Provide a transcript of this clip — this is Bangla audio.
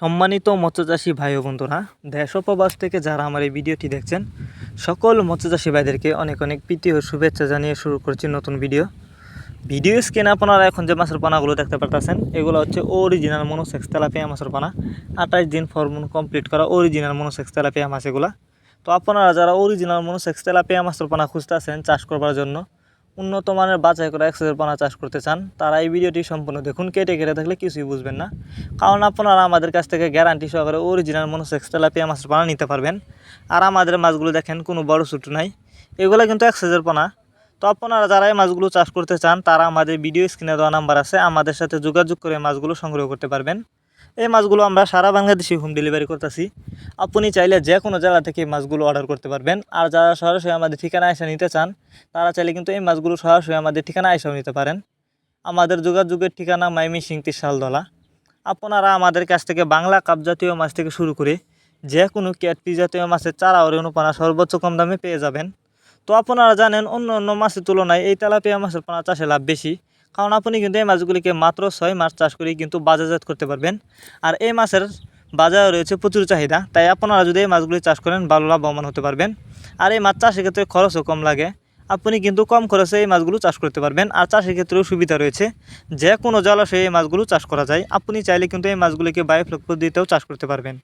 সম্মানিত মৎস্যচাষী ভাই ও বন্ধুরা, দেশ ও প্রবাস থেকে যারা আমার এই ভিডিওটি দেখছেন, সকল মৎস্যচাষী ভাইদেরকে অনেক অনেক প্রীতি ও শুভেচ্ছা জানিয়ে শুরু করছি নতুন ভিডিও। ভিডিও স্ক্রিনে আপনারা এখন যে মাছের পানাগুলো দেখতে পারতেছেন, এগুলো হচ্ছে অরিজিনাল মনোসেক্স তেলাপিয়া মাছের পানা। আঠাশ দিন ফর্মুন কমপ্লিট করা অরিজিনাল মনোসেক্স তেলাপিয়া মাছ এগুলা। তো আপনারা যারা অরিজিনাল মনোসেক্স তেলাপিয়া মাছের পানা খুঁজতেছেন, চাষ করবার জন্য উন্নত মানের বাছাই করা এক্সেসের পানা চাষ করতে চান, তারা এই ভিডিওটি সম্পূর্ণ দেখুন। কেটে কেটে থাকলে কিছুই বুঝবেন না। কারণ আপনারা আমাদের কাছ থেকে গ্যারান্টি সহকারে অরিজিনাল মনোসেক্স তেলাপিয়া মাছের পানা নিতে পারবেন। আর আমাদের মাছগুলো দেখেন, কোনো বড় ছোটো নাই। এগুলো কিন্তু এক্সেসের পানা। তো আপনারা যারা এই মাছগুলো চাষ করতে চান, তারা আমাদের ভিডিও স্ক্রিনে দেওয়া নাম্বার আছে। আমাদের সাথে যোগাযোগ করে মাছগুলো সংগ্রহ করতে পারবেন। এই মাছগুলো আমরা সারা বাংলাদেশে হোম ডেলিভারি করতেছি। আপনি চাইলে যে কোনো জেলা থেকে মাছগুলো অর্ডার করতে পারবেন। আর যারা সরাসরি আমাদের ঠিকানা এসে নিতে চান, তারা চাইলে কিন্তু এই মাছগুলো সরাসরি আমাদের ঠিকানা এসেও নিতে পারেন। আমাদের যোগাযোগের ঠিকানা মাইমি সিংতি শালদলা। আপনারা আমাদের কাছ থেকে বাংলা কাপ জাতীয় মাছ থেকে শুরু করে যে কোনো ক্যাটপি জাতীয় মাছের চারা ও রেণুপানা সর্বোচ্চ কম দামে পেয়ে যাবেন। তো আপনারা জানেন, অন্য অন্য মাছের তুলনায় এই তেলাপিয়া মাছের পানা চাষে লাভ বেশি। কারণ আপনি কিন্তু এই মাছগুলিকে মাত্র ছয় মাস চাষ করে কিন্তু বাজারজাত করতে পারবেন। আর এই মাছের বাজারে রয়েছে প্রচুর চাহিদা, তাই আপনারা যদি এই মাছগুলি চাষ করেন, ভালো লাভবান হতে পারবেন। আর এই মাছ চাষের ক্ষেত্রে খরচও কম লাগে। আপনি কিন্তু কম খরচে এই মাছগুলো চাষ করতে পারবেন। আর চাষের ক্ষেত্রেও সুবিধা রয়েছে। যে কোনো জলাশয়ে এই মাছগুলো চাষ করা যায়। আপনি চাইলে কিন্তু এই মাছগুলিকে বায়োফ্লক পদ্ধতিতেও চাষ করতে পারবেন।